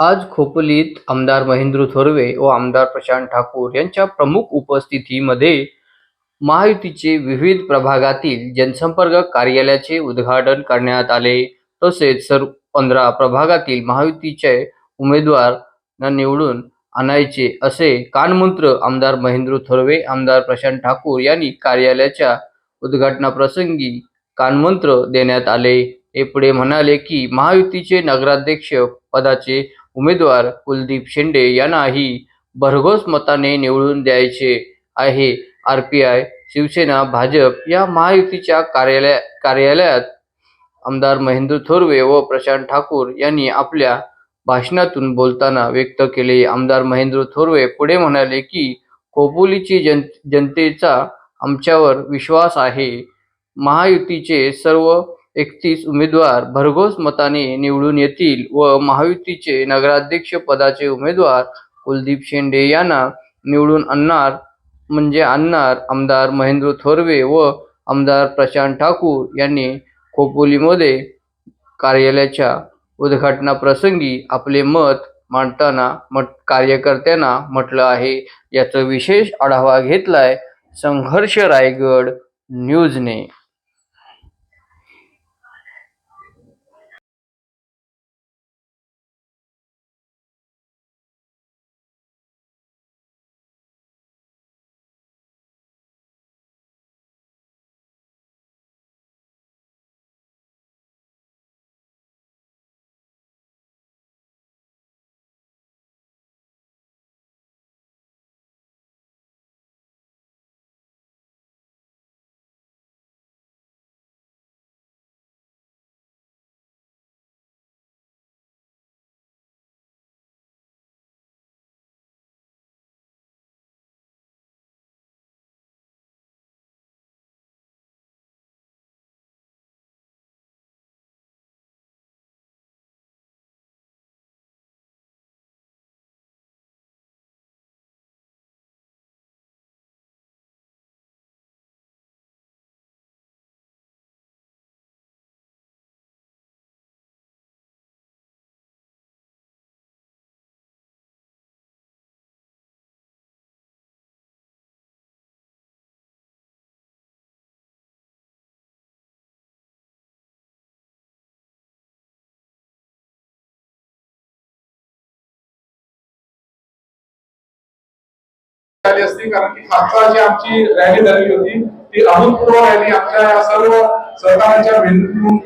आज खोपोलीत आमदार महेंद्र थोरवे व आमदार प्रशांत ठाकूर यांच्या प्रमुख उपस्थितीमध्ये महायुतीचे विविध प्रभागातील जनसंपर्क कार्यालयाचे उद्घाटन करण्यात आले. तसेच सर्व पंधरा प्रभागातील महायुतीचे उमेदवार निवडून आणायचे असे कानमंत्र आमदार महेंद्र थोरवे आमदार प्रशांत ठाकूर यांनी कार्यालयाच्या उद्घाटनाप्रसंगी कानमंत्र देण्यात आले. ते पुढे म्हणाले की महायुतीचे नगराध्यक्ष पदाचे उमेदवार कुलदीप शेंडे यांनाही भरघोस मताने निवडून द्यायचे आहे. R P I Shiv Sena Bhajap या महायुतीच्या कार्यालय कार्यालयात आमदार महेंद्र थोरवे व प्रशांत ठाकूर यांनी आपल्या भाषणातून बोलताना व्यक्त केले. आमदार महेंद्र थोरवे पुढे म्हणाले की खोपोलीची जन जनतेचा आमच्यावर विश्वास आहे. महायुतीचे सर्व एकतीस उमेदवार भरघोस मताने निवडून येतील व महायुतीचे नगराध्यक्ष पदाचे उमेदवार कुलदीप शेंडे यांना निवडून आणणार म्हणजे आणणार आमदार महेंद्र थोरवे व आमदार प्रशांत ठाकूर यांनी खोपोलीमध्ये कार्यालयाच्या उद्घाटनाप्रसंगी आपले मत मांडताना मट कार्यकर्त्यांना म्हटलं आहे. याचा विशेष आढावा घेतलाय संघर्ष रायगड न्यूजने. झाली असती कारण की खासदार जी आमची रॅली झालेली होती. ती अभूतपूर्व रॅली आमच्या सर्व सरकारांच्या भेटून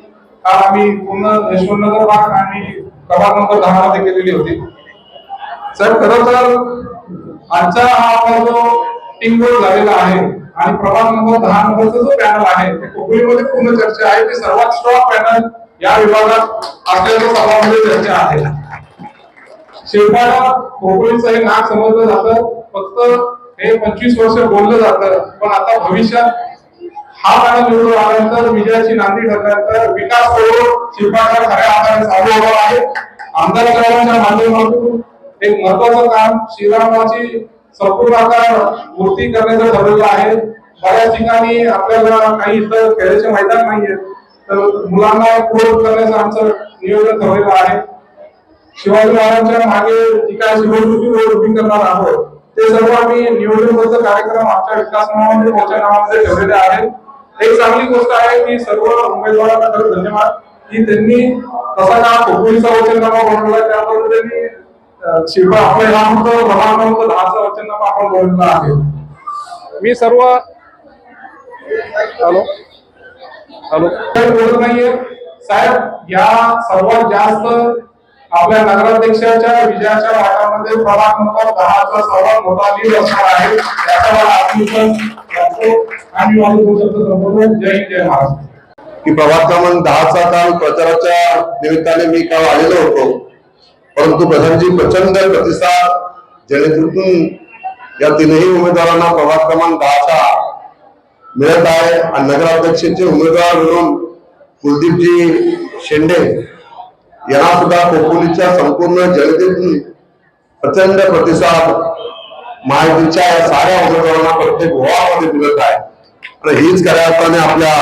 काल आम्ही पूर्ण यशवंतनगर भाग आणि प्रभाग नंबर दहा मध्ये केलेली होती. सर खरं तर आजचा हा आपला जो टिंग झालेला आहे आणि प्रभाग नंबर दहा नंबरचा जो पॅनल आहे ते कोकणीमध्ये पूर्ण चर्चा आहे. ते सर्वात स्ट्रॉंग पॅनल या विभागात आपल्या सभामध्ये चर्चा आहे. शेवटाला कोकणीचं हे नाक समजलं जातं. फक्त हे पंचवीस वर्ष बोललं जातं पण आता भविष्यात हा पॅनल निवडून आल्यानंतर विजयाची नांदी ठरल्यानंतर विकास करून शिल्पाचा खऱ्या हाताने चालू होणार आहे. आमदार साहेबांच्या माध्यमातून एक महत्वाचं काम श्रीरामाची संपूर्ण आकार मूर्ती करण्याचं ठरवलं आहे. बऱ्याच ठिकाणी आपल्याला काही इथं खेळाचे मैदान नाहीये. तर मुलांना पूर्ण करण्याचं आमचं नियोजन ठरलेलं आहे. शिवाजी महाराजांच्या मागे जी काय शिवकृती उभी करणार आहोत ते सर्व आम्ही नियोजनबद्ध कार्यक्रम आमच्या विकास नावामध्ये मोठ्या नावामध्ये ठेवलेले आहेत. एक चांगली गोष्ट आहे की सर्व उमेदवारांना खरं धन्यवाद की त्यांनी तसा का कोकणीचा वचननामा बनवला त्याबद्दल त्यांनी शिल्पा ह्या फक्त प्रमाण क्रमांक दहाचा वचननामा आपण बनवलेला आहे. मी सर्व हॅलो? हॅलो? बोलत नाहीये. साहेब या सर्वात जास्त आपल्या नगराध्यक्षाच्या विजयाच्या वाटामध्ये प्रभाग नंबर दहाचा सर्वात मोठा लीड असणार आहे. याचा मला आत्मविश्वास आणि माझे दोन शब्द जय जय महाराष्ट्र. की प्रभाग क्रमांक दहाचा काल प्रचाराच्या निमित्ताने मी काल आलेलो होतो. परंतु प्रधानजी प्रचंड प्रतिसाद जनतेतून या तीनही उमेदवारांना प्रभाग क्रमांक दहाचा मिळत आहे. आणि नगराध्यक्षाचे उमेदवार म्हणून कुलदीपजी शेंडे यांना सुद्धा खोपोलीच्या संपूर्ण जनतेतून प्रचंड प्रतिसाद महायुतीच्या या साऱ्या उमेदवारांना प्रत्येक गोवामध्ये मिळत आहे. आणि हीच खऱ्या अर्थाने आपल्या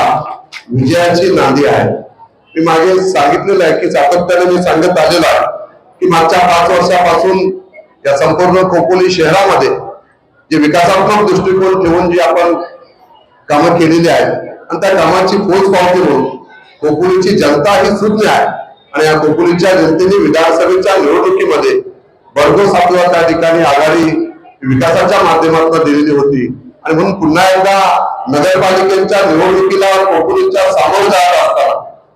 विजयाची नांदी आहे. मी मागे सांगितलेलं आहे की सातत्याने मी सांगत आलेलो आहे की मागच्या पाच वर्षापासून या संपूर्ण खोपोली शहरामध्ये जे विकासात्मक दृष्टिकोन ठेवून जी आपण कामं केलेली आहेत आणि त्या कामाची पोच पावती म्हणून कोकणीची जनता ही सुज्ञ आहे. आणि या कोकणीच्या जनतेने विधानसभेच्या निवडणुकीमध्ये भरघोस आपल्याला त्या ठिकाणी आघाडी विकासाच्या माध्यमातून दिलेली होती. आणि म्हणून पुन्हा एकदा नगरपालिकेच्या निवडणुकीला कोकणीच्या सामोरं जात असताना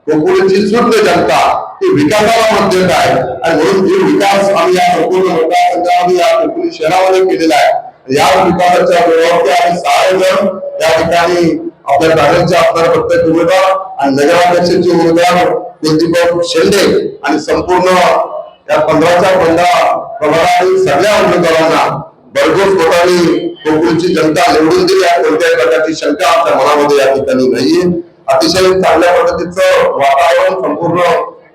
कोकणीची सुज्ञ जनता ही विकासाला म्हणते आहे. आणि म्हणून जे विकास आम्ही या संपूर्ण मतदारसंघामध्ये या कोकणी शहरामध्ये केलेला आहे. या विकासाच्या वेळावरती आम्ही सहाय्यजण या ठिकाणी आपल्या प्रत्येक उमेदवार आणि नगराध्यक्षांचे उमेदवार कुलदीप शेंडे आणि संपूर्ण या पंधराचा पंधरा प्रभागातील सगळ्या उमेदवारांना भरघोस मतांनी कोकणची जनता निवडून दिली आहे. कोणत्याही प्रकारची शंका आपल्या मनामध्ये या ठिकाणी नाहीये. अतिशय चांगल्या पद्धतीचं वातावरण संपूर्ण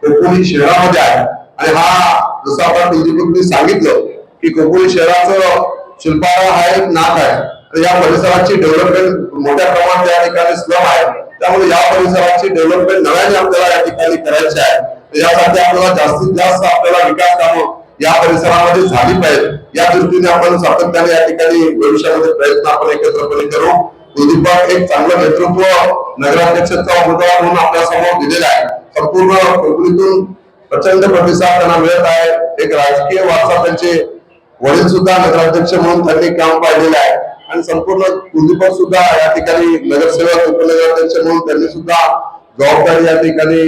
कोकणी शहरामध्ये आहे. आणि हा जसं आपण कुलदीपनी सांगितलं की कोकणी शहराचं शिल्पारा हा एक नाक आहे. या परिसराची डेव्हलपमेंट मोठ्या प्रमाणात या ठिकाणी स्लम आहे. त्यामुळे या परिसराची डेव्हलपमेंट नव्याने आपल्याला या ठिकाणी करायची आहे. यासाठी आपल्याला जास्तीत जास्त आपल्याला विकास कामं या परिसरामध्ये झाली पाहिजे या दृष्टीने आपण सातत्याने या ठिकाणी भविष्यामध्ये प्रयत्न आपण एकत्रपणे करू. कुलदीप एक चांगलं नेतृत्व नगराध्यक्षाचा उमेदवार म्हणून आपल्यासमोर दिलेला आहे. संपूर्ण कोकणीतून प्रचंड प्रतिसाद त्यांना मिळत आहे. एक राजकीय वारसा त्यांचे वडील सुद्धा नगराध्यक्ष म्हणून त्यांनी काम पाहिलेलं आहे. आणि संपूर्ण कुलदीपक सुद्धा या ठिकाणी नगरसेवक उपनगराध्यक्ष म्हणून त्यांनी सुद्धा जबाबदारी या ठिकाणी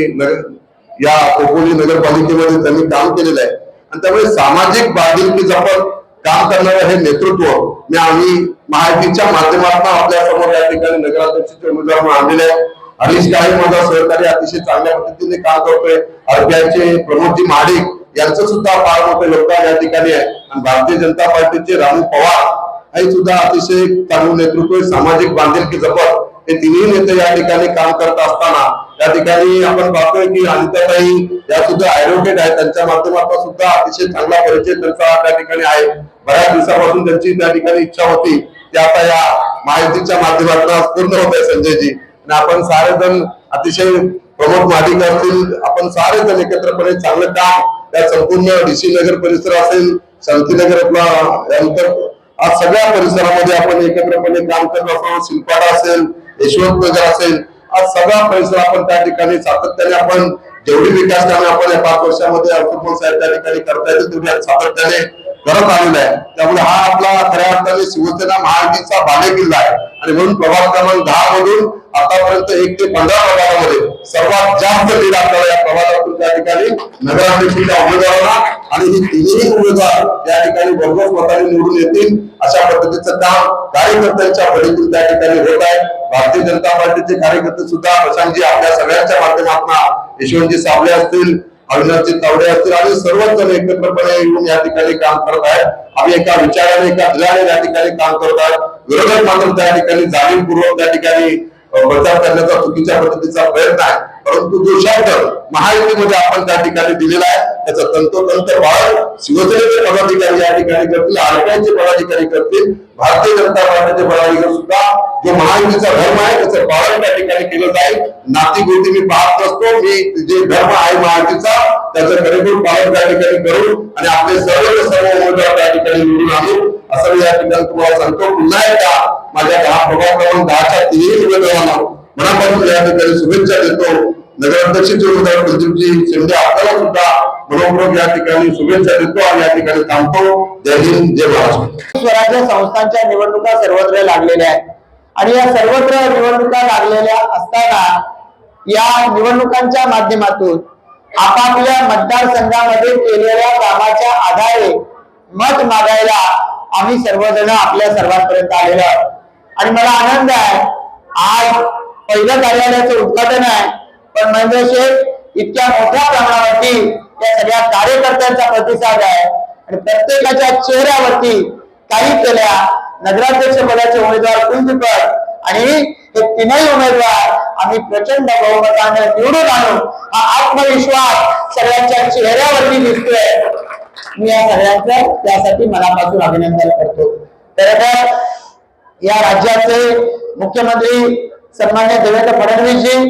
या खोपोली नगरपालिकेमध्ये त्यांनी काम केलेलं आहे. आणि त्यामुळे सामाजिक बांधिलकी जपत काम करणारं हे नेतृत्व मी आम्ही महायुतीच्या माध्यमातून आपल्यासमोर या ठिकाणी नगराध्यक्षाचे उमेदवार म्हणून आणलेले आहे. हरीश काळे माझा सहकारी अतिशय चांगल्या पद्धतीने काम करतोय. आरपीआयचे प्रमोदजी महाडिक यांचं सुद्धा फार मोठे योगदान या ठिकाणी आहे. आणि भारतीय जनता पार्टीचे रानू पवार आई सुद्धा अतिशय चांगलं नेतृत्व सामाजिक बांधिलकी जपत हे तिन्ही नेते या ठिकाणी काम करत असताना या ठिकाणी आपण पाहतोय की अनिताताई या सुद्धा ऍडव्होकेट आहेत. त्यांच्या माध्यमातून सुद्धा अतिशय चांगला परिचय त्यांचा त्या ठिकाणी आहे. बऱ्याच दिवसापासून त्यांची त्या ठिकाणी इच्छा होती. की आता या माहितीच्या माध्यमातून पूर्ण होत आहे संजयजी. आणि आपण सारेजण अतिशय प्रमुख मालिका असतील. आपण सारेजण एकत्रपणे चांगलं काम या संपूर्ण डीसी नगर परिसर असेल शांतीनगर आपला यानंतर आज सगळ्या परिसरामध्ये आपण एकत्रपणे काम करत असतो. शिल्पाडा असेल यशवंत नगर असेल आज सगळा परिसर आपण त्या ठिकाणी सातत्याने आपण जेवढी विकास कामे आपण या पाच वर्षामध्ये अर्थपूर्ण साहेब त्या ठिकाणी करता येतील तेवढी सातत्याने करत आलेला आहे. त्यामुळे हा आपला खऱ्या अर्थाने शिवसेना महायुतीचा बालेकिल्ला आहे. आणि म्हणून प्रभाग क्रमांक दहा मधून आतापर्यंत एक ते पंधरा प्रभागामध्ये सर्वात जास्त लीड आपल्याला या प्रभागातून त्या ठिकाणी नगराध्यक्षाच्या उमेदवारांना आणि ही तिन्ही उमेदवार या ठिकाणी भरघोस मताने निवडून येतील अशा पद्धतीचं काम कार्यकर्त्यांच्या फळीतून त्या ठिकाणी होत आहे. भारतीय जनता पार्टीचे कार्यकर्ते सुद्धा प्रशांतजी आपल्या सगळ्यांच्या माध्यमातून यशवंतजी साबळे असतील अविनाशजी तावडे असतील आणि सर्वच जण एकत्रपणे येऊन या ठिकाणी काम करत आहेत. आम्ही एका विचाराने एका ध्येयाने या ठिकाणी काम करत आहोत. विरोधक मात्र त्या ठिकाणी जाणीवपूर्वक त्या ठिकाणी प्रचार करण्याचा चुकीच्या पद्धतीचा प्रयत्न आहे. परंतु जो शब्द महायुतीमध्ये आपण त्या ठिकाणी दिलेला आहे. त्याचा तंतोतंत पाळत शिवसेनेचे पदाधिकारी या ठिकाणी करतील आरटीआयचे पदाधिकारी करतील भारतीय जनता पार्टीचे पदाधिकारी सुद्धा. जो महायुतीचा धर्म आहे त्याचं पालन त्या ठिकाणी केलं जाईल. नाती गोती मी पाहत असतो. मी जे धर्म आहे महायुतीचा त्याचं कडेकोट पालन त्या ठिकाणी करू आणि आपले सर्व सर्व उमेदवार त्या ठिकाणी निवडून आणू. असं मी या ठिकाणी तुम्हाला सांगतो. पुन्हा एकदा माझ्या दहा प्रभाग क्रमांक दहाच्या तिन्ही उमेदवारांना मनापासून या ठिकाणी शुभेच्छा देतो. नगराध्यक्षाचे उमेदवार प्रदीपजी शिंदे आपल्याला सुद्धा मनोपूर्वक या ठिकाणी शुभेच्छा देतो आणि या ठिकाणी थांबतो. जय हिंद जय महाराष्ट्र. स्वराज्य संस्थांच्या निवडणुका सर्वत्र लागलेल्या आहेत. आणि या सर्वत्र निवडणुका लागलेल्या असताना या निवडणुकांच्या माध्यमातून आपापल्या मतदारसंघामध्ये केलेल्या कामाच्या आधारे मत मागायला आम्ही सर्वजण आपल्या सर्वांपर्यंत आलेलो आहोत. आणि मला आनंद आहे आज पहिलं कार्यालयाचं उद्घाटन आहे. पण महेंद्र शेठ इतक्या मोठ्या प्रमाणावरती या सगळ्या कार्यकर्त्यांचा प्रतिसाद आहे. आणि प्रत्येकाच्या चेहऱ्यावरती काही केल्या नगराध्यक्ष पदाचे उमेदवार कुलदीपक आणि हे तीनही उमेदवार आम्ही प्रचंड बहुमताने निवडून आणू हा आत्मविश्वास सगळ्यांच्या चेहऱ्यावरती दिसतोय. मी या सगळ्यांचं त्यासाठी मनापासून अभिनंदन करतो. तर या राज्याचे मुख्यमंत्री सन्मान्य देवेंद्र फडणवीसजी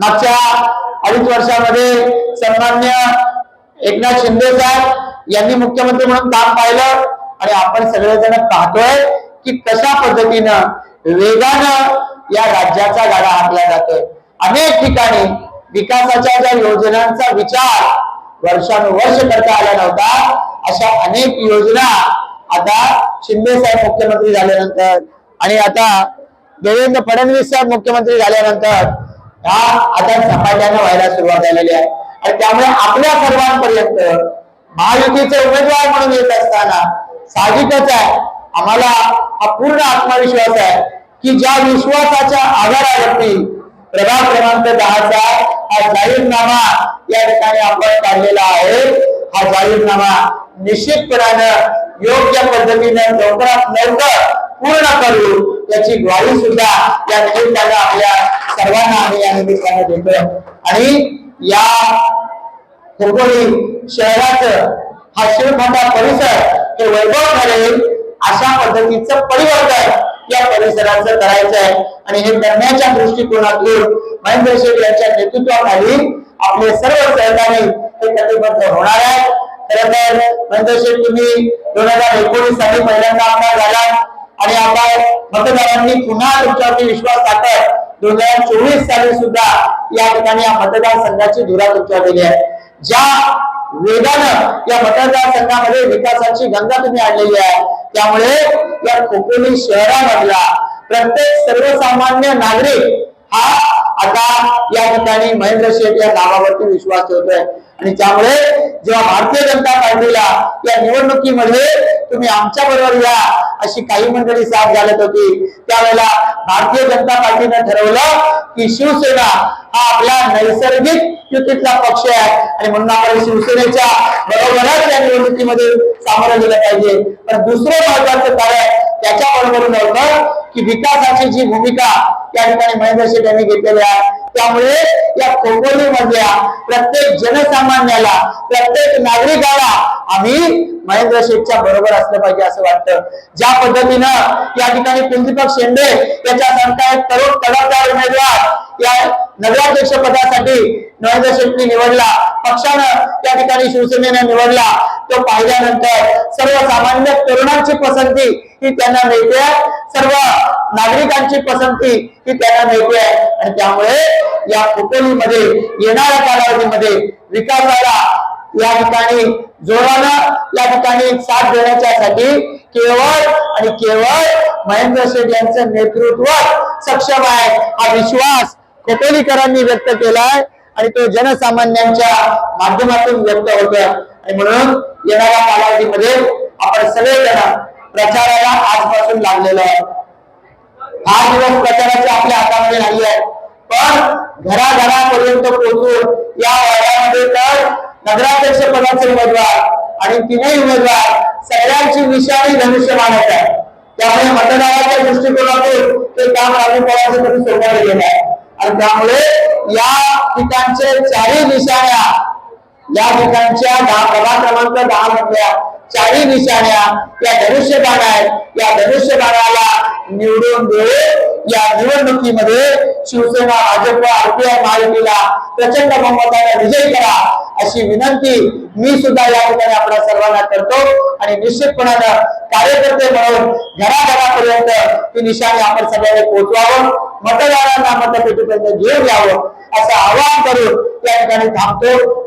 मागच्या अडीच वर्षामध्ये सन्मान्य एकनाथ शिंदे साहेब यांनी मुख्यमंत्री म्हणून काम पाहिलं आणि आपण सगळेजण पाहतोय की कशा पद्धतीनं वेगानं या राज्याचा गाडा हाकला जातोय. अनेक ठिकाणी विकासाच्या ज्या योजनांचा विचार वर्षानुवर्ष करता आला नव्हता अशा अनेक योजना आता शिंदे साहेब मुख्यमंत्री झाल्यानंतर आणि आता देवेंद्र फडणवीस साहेब मुख्यमंत्री झाल्यानंतर हा आता झपाट्यानं व्हायला सुरुवात झालेली आहे. आणि त्यामुळे आपल्या सर्वांपर्यंत महायुतीचे उमेदवार म्हणून येत असताना साहजिकच आहे आम्हाला हा पूर्ण आत्मविश्वास आहे की ज्या विश्वासाच्या आधारावरती प्रभाग क्रमांक दहाचा हा जाहीरनामा या ठिकाणी आपण काढलेला आहे. हा जाहीरनामा निश्चितपणानं योग्य पद्धतीने लवकरात लवकर पूर्ण करू. याची ग्वाही सुद्धा या निमित्तानं आपल्या सर्वांना आम्ही या निमित्तानं देतो. आणि या खोपोली शहराचं हा शिवफाटा परिसर हे वैभव ठरेल अशा पद्धतीचं परिवर्तन या परिसराचं करायचं आहे. आणि हे करण्याच्या दृष्टिकोनातून महेंद्र शेठ यांच्या नेतृत्वाखाली आपले सर्व सहकारी हे कटिबद्ध होणार आहेत. खर तर महेंद्र शेठ तुम्ही दोन हजार एकोणीस साली पहिल्यांदा आमदार झाला. आणि आता मतदारांनी पुन्हा तुमच्यावरती विश्वास टाकत दोन हजार चोवीस साली सुद्धा या ठिकाणी या मतदारसंघाची धुरा तुमच्यावर दिली आहे. ज्या वेगानं या मतदारसंघामध्ये विकासाची गंगा तुम्ही आणलेली आहे. त्यामुळे या खोपोली शहरामधला प्रत्येक सर्वसामान्य नागरिक हा आता या ठिकाणी महेंद्र शेठ या नावावरती विश्वास ठेवतोय. आणि त्यामुळे जेव्हा भारतीय जनता पार्टीला या निवडणुकीमध्ये तुम्ही आमच्या बरोबर या अशी काही मंडळी साथ घालत होती. त्यावेळेला भारतीय जनता पार्टीने ठरवलं की शिवसेना हा आपला नैसर्गिक युतीतला पक्ष आहे. आणि म्हणून आपण शिवसेनेच्या बरोबरच या निवडणुकीमध्ये सामोरं गेलं पाहिजे. पण दुसरं महत्वाचं काय त्याच्या बरोबर नव्हतं की विकासाची जी भूमिका या ठिकाणी महेंद्र शेठ यांनी घेतलेली आहे त्यामुळे या खोपोली मधल्या प्रत्येक जनसामान्याला प्रत्येक नागरिकाला आम्ही महेंद्र शेठच्या बरोबर असलं पाहिजे असं वाटतं. ज्या पद्धतीनं या ठिकाणी कुलदीपक शेंडे याच्यासारखा एक तरुण तडफदार उमेदवार या नगराध्यक्ष पदासाठी महेंद्र शेठने निवडला. पक्षानं त्या ठिकाणी शिवसेनेने निवडला. तो पाहिल्यानंतर सर्वसामान्य तरुणांची पसंती ही त्यांना मिळते सर्व नागरिकांची पसंती ही त्यांना मिळते आणि त्यामुळे या खोपोलीमध्ये येणाऱ्या कालावधीमध्ये विकासाला या ठिकाणी जोरानं या ठिकाणी साथ देण्याच्यासाठी केवळ आणि केवळ महेंद्र शेठ यांचं नेतृत्व सक्षम आहे. हा विश्वास खोपोलीकरांनी व्यक्त केलाय आणि तो जनसामान्यांच्या माध्यमातून व्यक्त होतोय. आणि म्हणून येणाऱ्या कालावधीमध्ये आपण सगळेजण प्रचाराला आजपासून लागलेलो आहे हा दिवस प्रचाराचे आपल्या हातामध्ये नाही आहे पण घराघरापर्यंत पोहोचून या वयामध्ये तर नगराध्यक्ष पदाचे उमेदवार आणि तिन्ही उमेदवार सगळ्यांची निशाणी धनुष्यमानच आहे त्यामुळे मतदाराच्या दृष्टिकोनातून ते काम लागू करायचं तरी सोपं गेलं आहे. आणि त्यामुळे या ठिकाणचे चारही निशाण्या या ठिकाणच्या दहा प्रभाग क्रमांक दहा मधल्या चारही निशाण्या या धनुष्यबाण आहेत. या धनुष्यबाणाला निवडून देऊ या निवडणुकीमध्ये शिवसेना भाजप आरपीआय महायुतीला प्रचंड बहुमताने विजय करा. अशी विनंती मी सुद्धा या ठिकाणी आपल्या सर्वांना करतो आणि निश्चितपणानं कार्यकर्ते म्हणून घराघरापर्यंत ही निशाणी आपण सगळ्यांनी पोहोचवावं मतदारांना मतपेटीपर्यंत घेऊन यावं असं आवाहन करून या ठिकाणी थांबतो.